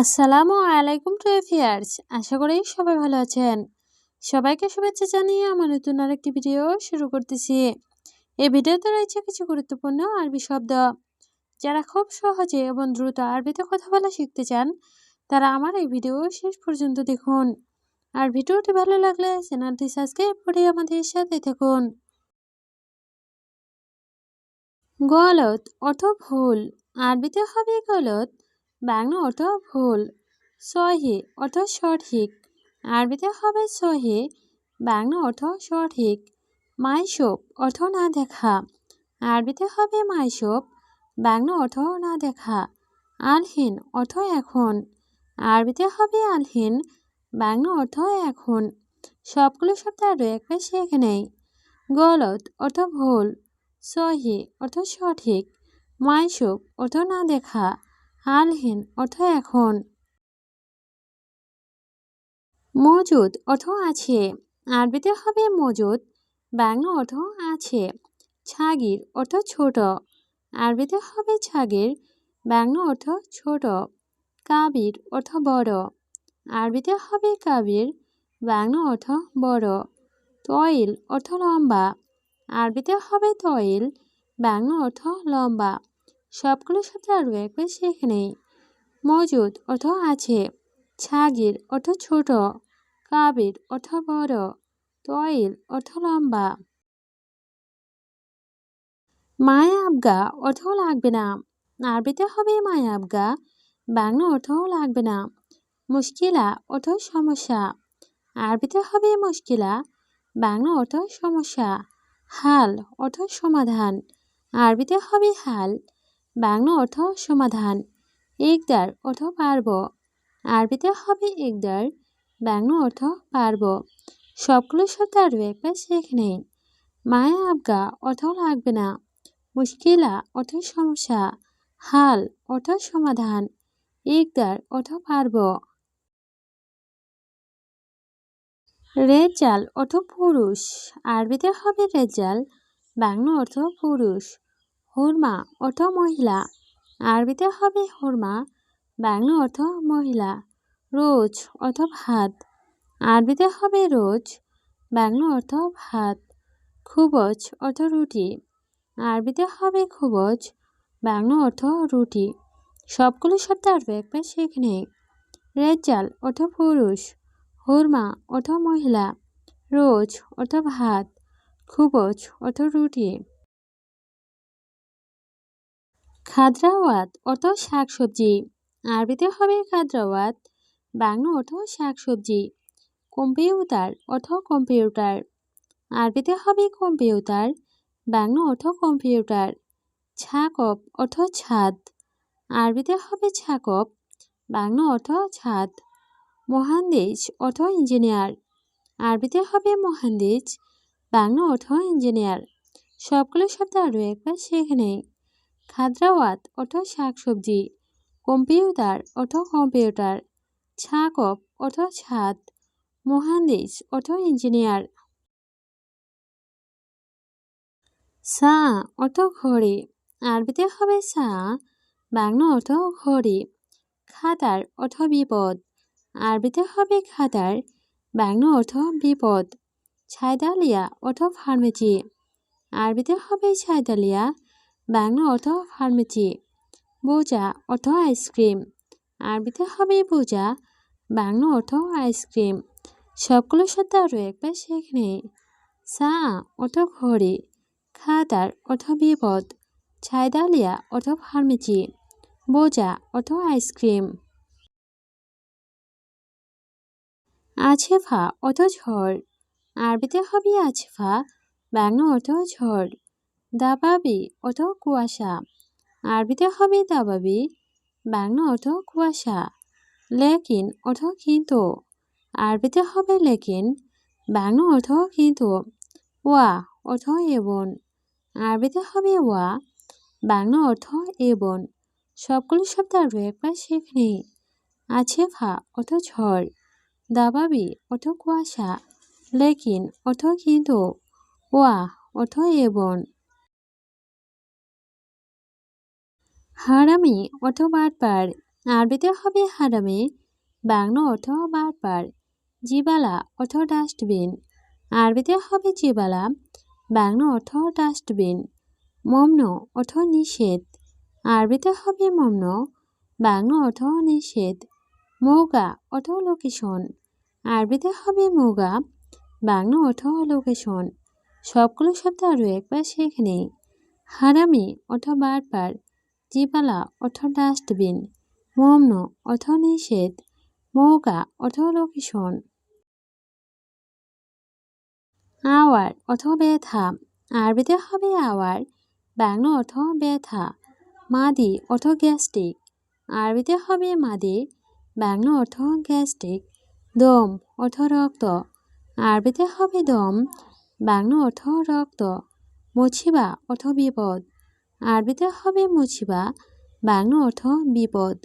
আসসালামু আলাইকুম টু এফিয়ার্স। আশা করি সবাই ভালো আছেন। সবাইকে শুভেচ্ছা জানিয়ে আমার নতুন আরেকটি ভিডিও শুরু করতেছি। এই ভিডিওতে রয়েছে কিছু গুরুত্বপূর্ণ আরবি শব্দ। যারা খুব সহজে এবং দ্রুত আরবিতে কথা বলা শিখতে চান, তারা আমার এই ভিডিও শেষ পর্যন্ত দেখুন। আর ভিডিওটি ভালো লাগলে চ্যানেলটি সাবস্ক্রাইব করে আমাদের সাথে থাকুন। গলত অর্থ ভুল। আরবিতে হবে গলত বাংলা অর্থ ভুল। সহি অর্থ সঠিক। আরবিতে হবে সহি। বাংলা অর্থ সঠিক। মাইসোপ অর্থ না দেখা। আরবিতে হবে মাইসোপ। বাংলা অর্থ না দেখা। আলহীন অর্থ এখন। আরবিতে হবে আলহীন। বাংলা অর্থ এখন। সবগুলো শব্দ আরও একবার শেখে নেই। গলত অর্থ ভুল। সহি অর্থ সঠিক। মাইসুপ অর্থ না দেখা। হালহীন, অর্থ এখন। মজুদ, অর্থ আছে। আরবিতে হবে মজুদ, বাংলা অর্থ আছে। ছাগির, অর্থ ছোট। আরবিতে হবে ছাগির, বাংলা অর্থ ছোট। কাবির, অর্থ বড়। আরবিতে হবে কাবির, বাংলা অর্থ বড়। তইল অর্থ লম্বা। আরবিতে হবে তইল বাংলা অর্থ লম্বা। সবগুলো শব্দ আরও একবার শেখে নেই। মজুদ অর্থ আছে, ছাগির অর্থ ছোট, কাবির অর্থ বড়, তয়েল অর্থ লম্বা। মায়া আবগা অর্থ লাগবে না। আরবিতে হবে মায়া আবগা, বাংলা অর্থ লাগবে না। মুশকিলা অর্থ সমস্যা। আরবিতে হবে মুশকিলা, বাংলা অর্থ সমস্যা। হাল অর্থ সমাধান। আরবিতে হবে হাল বাংলা অর্থ সমাধান, একদার অর্থ পারব। আরবিতে হবে একদার, বাংলা অর্থ পারব। সবগুলো শব্দ আরও একবার শেখে নেই। মায়া আবগা অর্থ লাগবে না। মুশকিলা অর্থ সমস্যা। হাল অর্থ সমাধান। একদার অর্থ পারব। রেজাল অর্থ পুরুষ। আরবিতে হবে রেজাল বাংলা অর্থ পুরুষ। হুরমা, অর্থ মহিলা। আরবিতে হবে হুরমা, বাংলা অর্থ মহিলা। রোজ অর্থ ভাত। আরবিতে হবে রোজ, বাংলা অর্থ ভাত। খুবজ অর্থ রুটি। আরবিতে হবে খুবজ, বাংলা অর্থ রুটি। সবগুলো শব্দ আর একবার শেখ নেই। রেজাল অর্থ পুরুষ। হুরমা অর্থ মহিলা। রোজ অর্থ ভাত। খুবজ অর্থ রুটি। খাদ্রাওয়াত অর্থ শাকসবজি। আরবিতে হবে খাদ্রাওয়াত, বাংলা অর্থ শাকসবজি। কম্পিউটার অর্থ কম্পিউটার। আরবিতে হবে কম্পিউটার, বাংলা অর্থ কম্পিউটার। ছাকপ অর্থ ছাদ। আরবিতে হবে ছাকপ বাংলা অর্থ ছাদ। মহান্দেশ অর্থ ইঞ্জিনিয়ার। আরবিতে হবে মহান্দেশ, বাংলা অর্থ ইঞ্জিনিয়ার। সবগুলো শব্দ আরও একবার শেখে নেই। খাদ্রাওয়াত অর্থ শাকসবজি, কম্পিউটার অর্থ কম্পিউটার ছাকপ অর্থ ছাদ মহান্দেশ অর্থ ইঞ্জিনিয়ার। সা অর্থ ঘড়ি, আরবিতে হবে সা, বাংলা অর্থ ঘড়ি, খাতার অর্থ বিপদ, আরবিতে হবে খাতার, বাংলা অর্থ বিপদ ছায়দালিয়া অর্থ ফার্মেসি, আরবিতে হবে ছায়দালিয়া বাংলা অর্থ ফার্মেসি, বোজা অর্থ আইসক্রিম, আরবিতে হবে বোজা, বাংলা অর্থ আইসক্রিম। সবগুলো শব্দ আরও একবার শেখনে সা অর্থ ঘড়ি খাতার অর্থ বিপদ, ছাইদালিয়া অর্থ ফার্মেসি, বোজা অর্থ আইসক্রিম। আছেফা অর্থ ঝড়, আরবিতে হবে আছেফা বাংলা অর্থ ঝড়। দাবাবি অর্থ কুয়াশা। আরবিতে হবে দাবাবি, বাংলা অর্থ কুয়াশা। লেকিন অর্থ কিন্তু। আরবিতে হবে লেকিন, বাংলা অর্থ কিন্তু। ওয়া অর্থ এবং আরবিতে হবে ওয়া, বাংলা অর্থ এবং সবগুলো শব্দ আরও একবার শেখনি। আছে ফা অর্থ ঝড়। দাবাবি অর্থ কুয়াশা। লেকিন অর্থ কিন্তু। ওয়া অর্থ এবং হারামি অর্থ বাটপার। আরবিতে হবে হারামি। বাংলা অর্থ বারবার জিবালা অর্থ ডাস্টবিন। আরবিতে হবে জিবালা। বাংলা অর্থ ডাস্টবিন। মমন অর্থ নিষেধ। আরবিতে হবে মমন। বাংলা অর্থ নিষেধ। মৌগা অর্থ লোকেশন। আরবিতে হবে মৌগা বাংলা অর্থ লোকেশন। সবগুলো শব্দ আরও একবার সেখানে হারামি অর্থ বারবার জিবালা অর্থ ডাস্টবিন মমন অর্থ নিষেধ মৌগা অর্থ লোকেশন আওয়ার অর্থ ব্যথা আরবিতে হবে আওয়ার বাংলা অর্থ ব্যথা মাদি অর্থ গ্যাস্ট্রিক আরবিতে হবে মাদি বাংলা অর্থ গ্যাস্ট্রিক দম অর্থ রক্ত আরবিতে হবে দম বাংলা অর্থ রক্ত মুছিবা অর্থ বিপদ আরবিতে হবে মুছিবা বাংলা অর্থ বিপদ।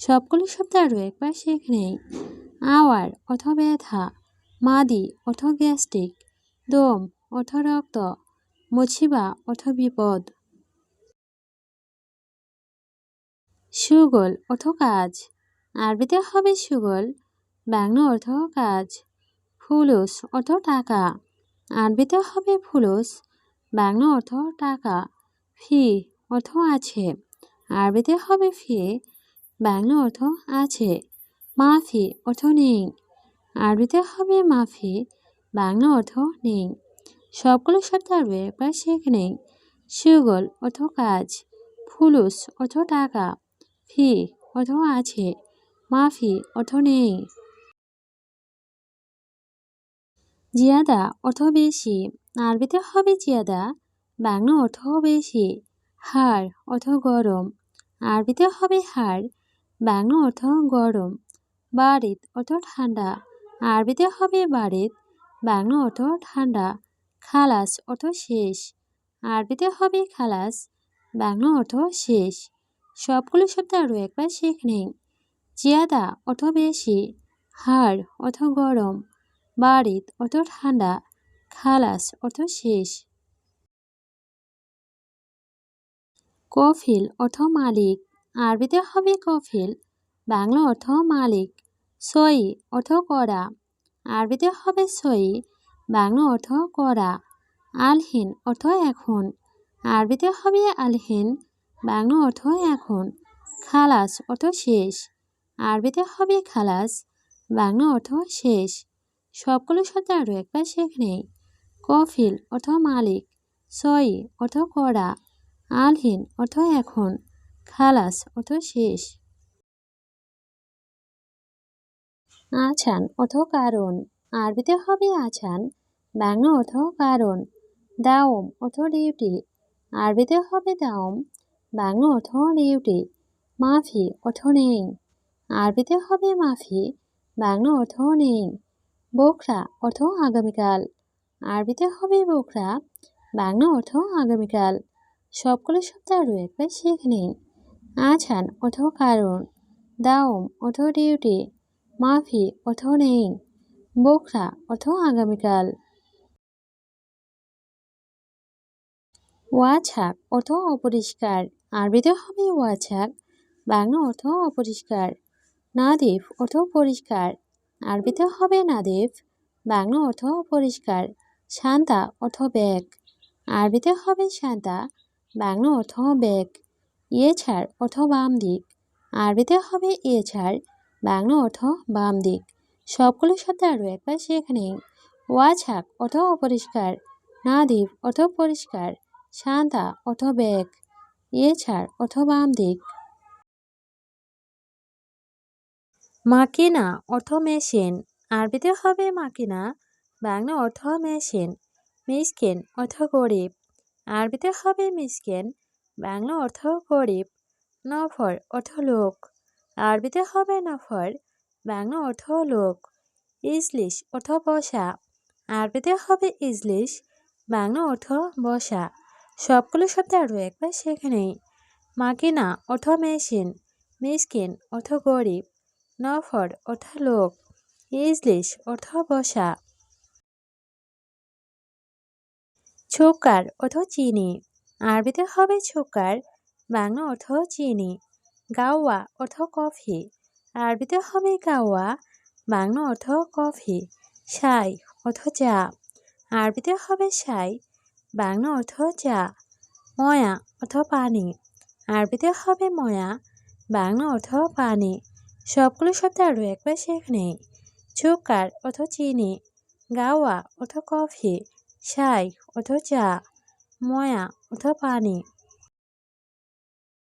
সবগুলি শব্দ আরও একবার শেখ নেই। আওয়ার অর্থ ব্যথা, মাদি অর্থ গ্যাস্ট্রিক, দম অর্থ রক্ত মুছিবা অর্থ বিপদ। সুগল অর্থ কাজ, আরবিতে হবে সুগল, বাংলা অর্থ কাজ। ফুলুস অর্থ টাকা, আরবিতে হবে ফুলুস, বাংলা অর্থ টাকা। ফি অর্থ আছে। আরবিতে হবে ফি, বাংলা অর্থ আছে। মাফি অর্থ নেই। আরবিতে হবে মাফি, বাংলা অর্থ নেই। সবগুলো শব্দ আরও একবার সেখানে সুগল অর্থ কাজ, ফুলুস অর্থ টাকা, ফি অর্থ আছে। মাফি অর্থ নেই। জিয়াদা অর্থ বেশি। আরবিতে হবে জিয়াদা বাংলা অর্থ হবে বেশি হাড় অর্থ গরম, আরবিতে হবে হাড় বাংলা অর্থ গরম বাড়িত অর্থ ঠান্ডা, আরবিতে হবে বাড়িত বাংলা অর্থ ঠান্ডা, খালাস অর্থ শেষ, আরবিতে হবে খালাস, বাংলা অর্থ শেষ। সবগুলো শব্দ আরও একবার শেখ নেই জিয়াদা অর্থ বেশি হাড় অর্থ গরম বাড়িত অর্থ ঠান্ডা, খালাস অর্থ শেষ। কফিল অর্থ মালিক। আরবিতে হবে কফিল। বাংলা অর্থ মালিক। সই অর্থ করা। আরবিতে হবে সই। বাংলা অর্থ করা। আলহীন অর্থ এখন। আরবিতে হবে আলহীন। বাংলা অর্থ এখন। খালাস অর্থ শেষ। আরবিতে হবে খালাস। বাংলা অর্থ শেষ। সবগুলো শব্দ আরও একবার নেই। কফিল অর্থ মালিক। সই অর্থ করা। আলহীন অর্থ এখন। খালাস অর্থ শেষ। আছান অর্থ কারণ। আরবিতে হবে আছান, বাংলা অর্থ কারণ। দাওম অর্থ ডিউটি। আরবিতে হবে দাওম, বাংলা অর্থ ডিউটি। মাফি অর্থ নেই। আরবিতে হবে মাফি, বাংলা অর্থ নেই। বোখরা অর্থ আগামীকাল। আরবিতে হবে বোখরা বাংলা অর্থ আগামীকাল। সবগুলো শব্দ আরও একবার শিখে নিন আছান অর্থ কারণ। দাওম অর্থ ডিউটি। মাফি অর্থ নেই। বোখরা অর্থ আগামীকাল। ওয়াছাক অর্থ অপরিষ্কার। আরবিতে হবে ওয়াছাক বাংলা অর্থ অপরিষ্কার। নাদিফ অর্থ পরিষ্কার। আরবিতে হবে নাদিফ। বাংলা অর্থ পরিষ্কার শান্তা অর্থ ব্যাগ। আরবিতে হবে শান্তা বাংলা অর্থ ব্যাগ ইয়েছাড় অর্থ বাম দিক আরবিতে হবে ইয়েছাড় বাংলা অর্থ বাম দিক। সবগুলো শব্দ আরও একবার সেখানে ওয়াছাক অর্থ অপরিষ্কার নাদিফ অর্থ পরিষ্কার শান্তা অর্থ ব্যাগ এছাড় অর্থ বাম দিক। মাকিনা অর্থ মেশিন আরবিতে হবে মাকিনা, বাংলা অর্থ মেশিন, মিসকেন অর্থ গরিব। আরবিতে হবে মিসকেন, বাংলা অর্থ গরিব নফর অর্থ লোক। আরবিতে হবে নফর বাংলা অর্থ লোক। ইজলিশ অর্থ বসা। আরবিতে হবে ইজলিশ, বাংলা অর্থ বসা। সবগুলো শব্দ আরও একবার সেখানে মাকিনা অর্থ মেশিন, মিসকিন অর্থ গরিব নফর অর্থ লোক। ইজলিশ অর্থ বসা। ছোকার অর্থ চিনি। আরবিতে হবে ছোকার, বাংলা অর্থ চিনি। গাওয়া অর্থ কফি। আরবিতে হবে গাওয়া, বাংলা অর্থ কফি। সাই অর্থ চা। আরবিতে হবে সাই, বাংলা অর্থ চা। ময়া অর্থ পানি। আরবিতে হবে ময়া, বাংলা অর্থ পানি। সবগুলো শব্দ আরও একবার শেখ নেই। চুকার অর্থ চিনি। গাওয়া অর্থ কফি। সাই অর্থ চা ময়া অর্থ পানি